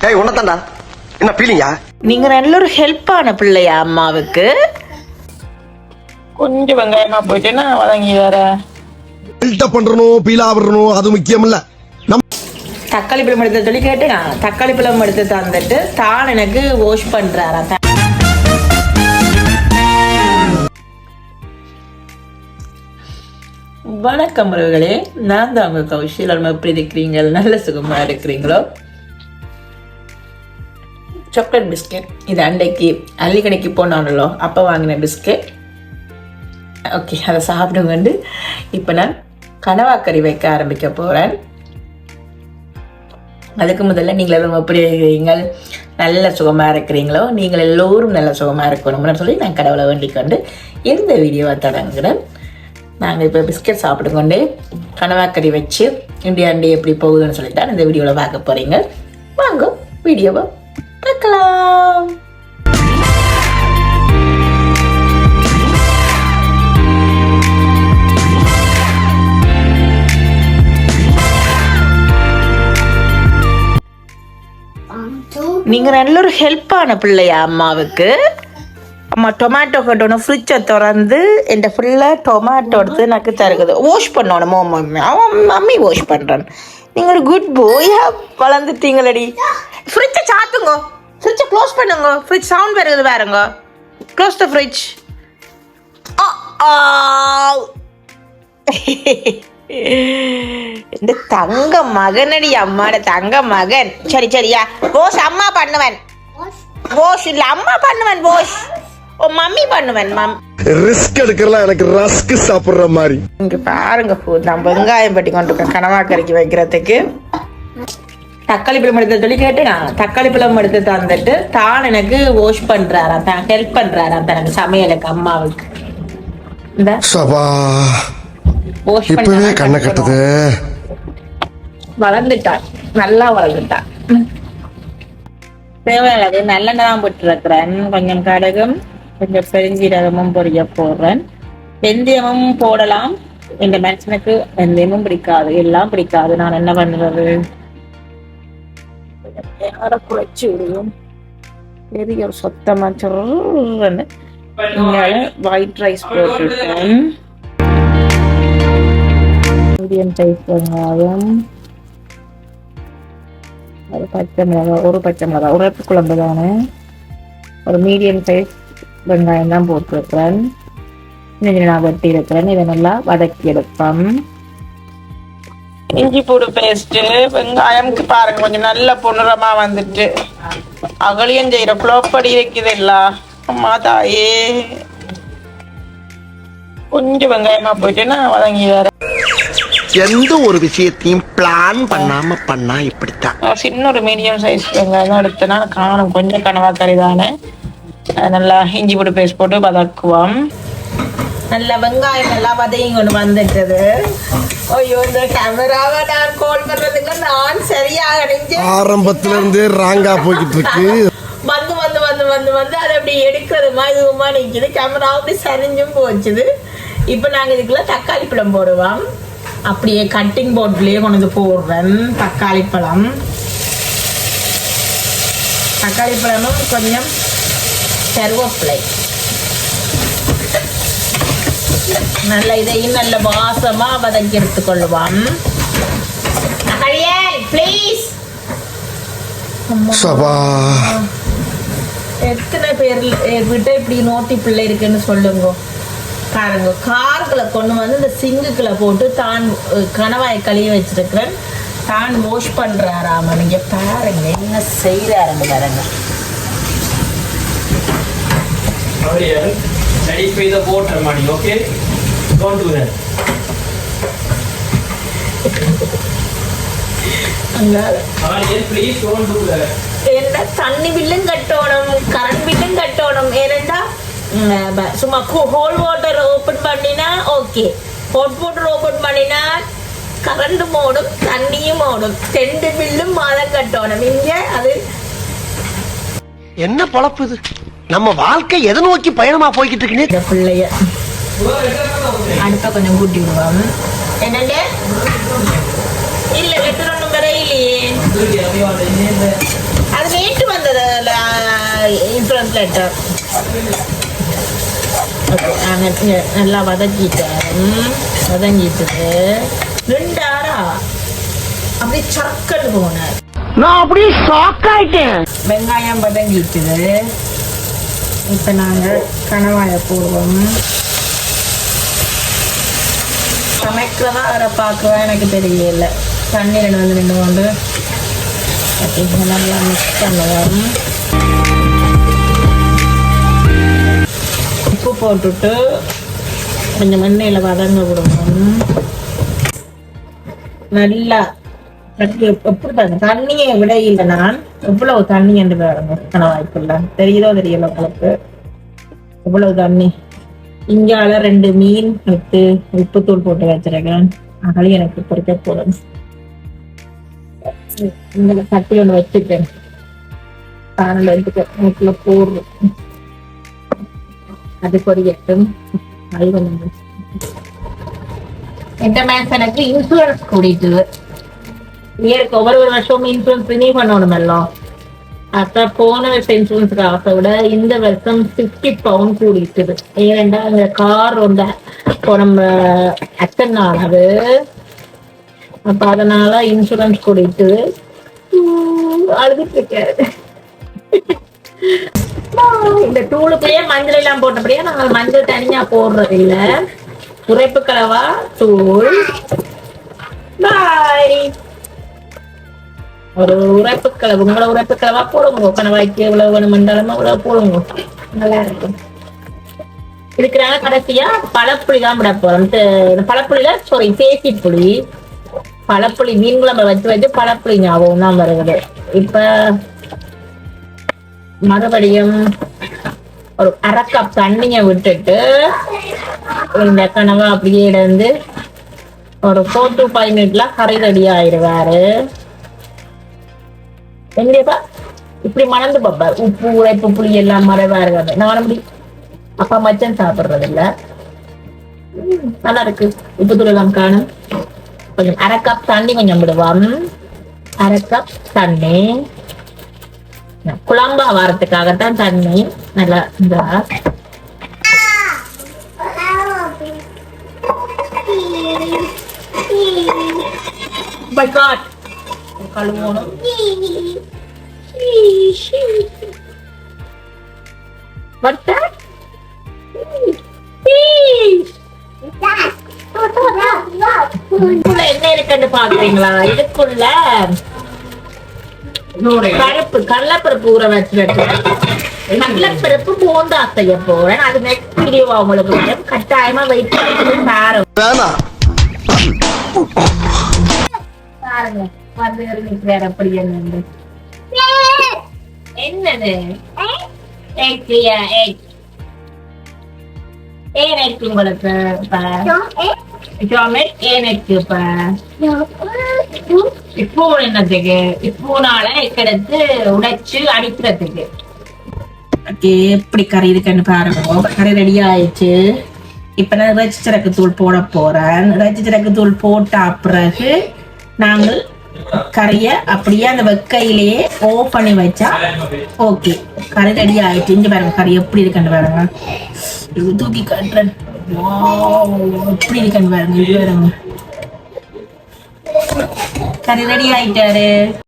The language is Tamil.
ஏய் உன்னதாண்டா என்ன பீலிங்கா நீங்க நல்ல ஒரு ஹெல்ப்பான பிள்ளையா அம்மாவுக்கு? கொஞ்சம் வெங்காயமா போயிட்டேன்னா வதங்கி வேற? பில்டப் பண்றணும் பீலா விடணும் அது முக்கியம் இல்ல நம்ம தக்காளி பழம் எடுத்து சொல்லி கேட்டேன். தக்காளி பழம் எடுத்து தந்துட்டு தான் எனக்கு வாஷ் பண்றாராம் த- வணக்கம் உறவுகளே நான் தான் உங்க கௌஷல். நம்ம எப்படி இருக்கிறீங்க? நல்ல சுகமா இருக்கிறீங்களோ? சாக்லேட் பிஸ்கெட் இது அண்டைக்கு அள்ளிக்கடைக்கு போனானല്ലോ அப்போ வாங்கின பிஸ்கெட் ஓகே அதை சாப்பிடுங்கண்டு இப்போ நான் கனவாக்கறி வைக்க ஆரம்பிக்க போகிறேன் அதுக்கு முதல்ல நீங்கள் எல்லாம் எப்படி இருக்கிறீங்க நல்ல சுகமாக இருக்கிறீங்களோ? நீங்கள் எல்லோரும் நல்ல சுகமாக இருக்கணும்னு சொல்லி நான் கடவுளை வேண்டிக் கொண்டு இந்த வீடியோவை தொடங்குகிறேன். நாங்கள் இப்போ பிஸ்கட் சாப்பிட்டு கொண்டு கனவாக்கறி வச்சு இண்டியா அண்டி எப்படி போகுதுன்னு சொல்லி தான் இந்த வீடியோவில் பார்க்க போகிறீங்க வாங்க வீடியோவை பார்க்கலாம் நீங்க நல்ல ஒரு ஹெல்ப்பான பிள்ளையா அம்மாவுக்கு? அம்மா டொமேட்டோ கட்டணும் ஃப்ரிட்ஜை திறந்து என்கிட்ட ஃபுல்லாக டொமேட்டோ எடுத்து எனக்கு தருகுது. வாஷ் பண்ணணும் மம்மி அவன் மம்மி வாஷ் பண்ணுறான் நீங்கள் ஒரு குட் போயா வளர்ந்துட்டீங்களடி. ஃப்ரிட்ஜை சாத்துங்க. ஃப்ரிட்ஜை க்ளோஸ் பண்ணுங்க. ஃப்ரிட்ஜ் சவுண்ட் வருது வேறுங்க? க்ளோஸ் த ஃப்ரிட்ஜ் இந்த தங்க மகனடி அம்மாட தங்க மகன். சரி சரியா போஸ் அம்மா பண்ணுவன். போஸ் இல்ல அம்மா பண்ணுவன் போஸ் ஓ மம்மி பண்ணுவன் மம். ரிஸ்க் எடுக்கலாம் எனக்கு ரஸ்க் சாப்பிடுற மாதிரி. இங்க பாருங்க பூ. நான் வெங்காயம் பட்டி கொண்டு இருக்கேன் கனவாக்கறிக்கு வைக்கிறதுக்கு. தக்காளி பழம் எடுத்து சொல்லி கேட்டேன். தக்காளி பழம் எடுத்து தந்துட்டு தான் எனக்கு வாஷ் பண்றாராம் தான் ஹெல்ப் பண்றாராம் தனக்கு சமையலுக்கு அம்மாவுக்கு. இந்த சபா வாஷ் இப்பவே கண்ணை கட்டுது. வளர்ந்துட்டான் நல்லா வளர்ந்துட்டான் தேவையானது நல்லெண்ணெய் தான் போட்டுருக்கிறேன். கொஞ்சம் கடுகும் கொஞ்சம் பெருஞ்சீரகமும் பொரிய போடுறேன். வெந்தயமும் போடலாம். இந்த மனுஷனுக்கு வெந்தயமும் பிடிக்காது. எல்லாம் பிடிக்காது. நான் என்ன பண்ணுறது? நேரம் குறைச்சி விடுவோம் பெரிய ஒரு சொத்தமா சொல்றேன்னு இங்க ஒயிட் ரைஸ் போட்டுருக்கேன் மீடியம் சைஸ் வெங்காயம் ஒரு பச்சை மிளகா ஒரு பச்சை மிளகா உரப்பு குழம்பு தானே ஒரு மீடியம் சைஸ் வெங்காயம் தான் போட்டிருக்கிறேன் இதை நான் வெட்டி இருக்கிறேன் இதை நல்லா வதக்கி எடுப்பேன் இஞ்சி பூடு பேஸ்ட் வெங்காயம்க்கு பாருங்க கொஞ்சம் நல்ல பொன்னிறமா வந்துட்டு. அகலியம் செய்யற குளோப்படி இருக்குது இல்ல அம்மா தாயே. கொஞ்சம் வெங்காயமா போயிட்டேன்னா வதங்கி வேற எந்த ஒரு விஷயத்தையும் பிளான் பண்ணாம பண்ணா இப்படித்தான். சின்ன ஒரு மீடியம் சைஸ் வெங்காயம் தான் எடுத்தேன்னா காணும் கொஞ்சம் கனவா கறி தானே நல்லா இஞ்சி பூடு பேஸ்ட் போட்டு வதக்குவோம். நல்ல வெங்காயம் எல்லாம் வதங்கி கொண்டு வந்துட்டது. ஐயோ இந்த கேமராவை நான் கோல் பண்றதுக்கு நான் சரியாக நெஞ்சு ஆரம்பத்துல இருந்தே ராங்கா போய்கிட்டு இருக்கு வந்து வந்து வந்து வந்து வந்து அதை அப்படி எடுக்கிறதுமா இதுவுமா நிற்கிது கேமரா அப்படி சரிஞ்சும் போச்சுது. இப்போ நாங்கள் இதுக்குள்ள தக்காளி பழம் போடுவோம். அப்படியே கட்டிங் போர்ட்லேயே கொண்டு போடுறேன். தக்காளி பழம். தக்காளி பழமும் கொஞ்சம் கருவேப்பிலை. நல்ல இதையும் நல்ல வாசமா வதக்கி எடுத்துக்கொள்ளுவான் ப்ளீஸ் சபா. எத்தனை பேர் விட்ட இப்படி நோட்டி பிள்ளை இருக்குன்னு சொல்லுங்க. பாருங்க கார்களை கொண்டு வந்து இந்த சிங்குக்குள்ள போட்டு தான் கணவாயை கழுவி வச்சிருக்கிறேன். தான் வாஷ் பண்றாராம நீங்க பாருங்க என்ன செய்யறாருங்க பாருங்க. Pay the water money, okay? Don't do that. please don't do that. என்ன தண்ணி பில்லும் கட்டணும் கரண்ட் பில்லும் கட்டணும் ஏனண்டா சும்மா ஹோல் வாட்டர் ஓப்பன் பண்ணினா ஓகே ஹாட் வாட்டர் ஓப்பன் பண்ணினா கரண்ட் ஓடும் தண்ணியும் ஓடும் ரெண்டு பில்லும் மாதம் அது என்ன பொழப்பு இது? நம்ம வாழ்க்கை எதை நோக்கி பயணமா போய்கிட்டு இருக்குன்னு? பிள்ளைய அடுப்பை கொஞ்சம் கூட்டி விடுவாங்க என்னங்க? இல்ல வந்து இந்த அது நேற்று வந்தது இன்சூரன்ஸ் லெட்டர் நல்லா வதக்கிட்டேன். ம், வதங்கிட்டுது ரெண்டு ஆறா அப்படியே சக்கன்னு போனேன். நான் அப்படியே ஷாக் ஆயிட்டேன். வெங்காயம் வதங்கிட்டுது இப்போ நாங்கள் கணவாய போடுவோம். சமைக்கிறதா அவரை பார்க்கவா? எனக்கு தெரியல. தண்ணி ரெண்டு வந்து ரெண்டு கொண்டு நல்லா மிக்ஸ் பண்ணுவோம். உப்பு போட்டுட்டு கொஞ்சம் எண்ணெயில் வதங்க விடுவோம். நல்லா எப்படி தண்ணியை விட இல்லை நான் எவ்வளவு தண்ணி என்று வாய்ப்பு கணவாய்க்குள்ள தெரியுதோ தெரியல உங்களுக்கு? எவ்வளவு தண்ணி? இங்கால ரெண்டு மீன் எடுத்து உப்புத்தூள் போட்டு வச்சிருக்கேன். அகலி எனக்கு பொறுக்க போதும். இந்த சட்டி ஒன்று வச்சுட்டேன் காரில் எடுத்துக்க போடுறோம் அது பொரியட்டும் அது கொஞ்சம். எந்த மேசனுக்கு இன்சூரன்ஸ் கூடிட்டு இயருக்கு ஒவ்வொரு ஒரு வருஷமும் இன்சூரன்ஸ் ரினியூ பண்ணணுமല്ലോ அப்ப போன வருஷம் இன்சூரன்ஸ் காசை விட இந்த வருஷம் சிக்ஸ்டி பவுண்ட் கூடிட்டுது ஏனெண்டா அந்த கார் வந்து இப்போ நம்ம அட்டன் ஆனது அப்ப அதனால இன்சூரன்ஸ் கூடிட்டு அழுதுட்டு இருக்காரு இந்த தூளுக்குள்ளேயே மஞ்சள் எல்லாம் போட்டபடியா நாங்கள் மஞ்சள் தனியா போடுறது இல்ல உரைப்பு கலவா தூள். பாய் ஒரு உரைப்பு கலவு உங்களோட உரைப்பு கலவா போடுங்க. கணவாய்க்கு எவ்வளவு வேணுமென்றாலும் அவ்வளவு போடுங்க. நல்லா இருக்கும். இதுக்கு கடைசியா பழப்புளி தான் விட போறோம். தெ- பழப்புளில சாரி தேசி புளி பழப்புளி மீன் குழம்பு வச்சு வச்சு பழப்புளி ஞாபகம் தான் வருகிறது இப்ப மறுபடியும் ஒரு அரை கப் தண்ணிய விட்டுட்டு இந்த கனவை அப்படியே இருந்து ஒரு ஃபோர் டு ஃபைவ் மினிட்ல கரை ரெடி ஆயிடுவாரு. எங்கேப்பா இப்படி மணந்து பார்ப்பார் உப்பு உழைப்பு புளி எல்லாம் மறைவா இருக்காது. நான் அப்படி அப்பா மச்சன் சாப்பிடுறது இல்ல நல்லா இருக்கு. உப்பு தூள் காணும். கொஞ்சம் அரை கப் தண்ணி கொஞ்சம் விடுவான் அரை கப் தண்ணி. குழம்பா வரத்துக்காகத்தான் தண்ணி நல்லா இந்த. My god. கழுவணும். What's that? Fish. இதுக்குள்ள என்ன இருக்குன்னு பாக்குறீங்களா இதுக்குள்ள பருப்பு கடலைப்பருப்பு ஊற வச்சு கடலைப்பருப்பு போறேன் அது நெக்ஸ்ட் வீடியோ வரும். கட்டாயமா வெயிட் பண்ணி பாருங்க வந்து என்னது? எக் எக் ஏன் எக் உங்களுக்கு ஜாமெட் ஏன் எக் இப்ப? இப்போ என்னத்துக்கு இப்போனால எடுத்து உடைச்சு அடிக்கிறதுக்கு. ஓகே எப்படி கறி இருக்குன்னு பாருங்க. கறி ரெடி ஆயிடுச்சு. இப்போ நான் இறைச்சி சிறக்கு தூள் போட போறேன். இறைச்சி சிறக்கு தூள் போட்ட பிறகு நாங்கள் கறியை அப்படியே அந்த வெக்கையிலேயே ஓ பண்ணி வச்சா ஓகே கறி ரெடி ஆயிட்டு இங்க பாருங்க கறி எப்படி இருக்குன்னு பாருங்க. இது தூக்கி கட்டுறேன். எப்படி இருக்குன்னு பாருங்க இது பாருங்க. கறி ரெடி ஆயிட்டாரு.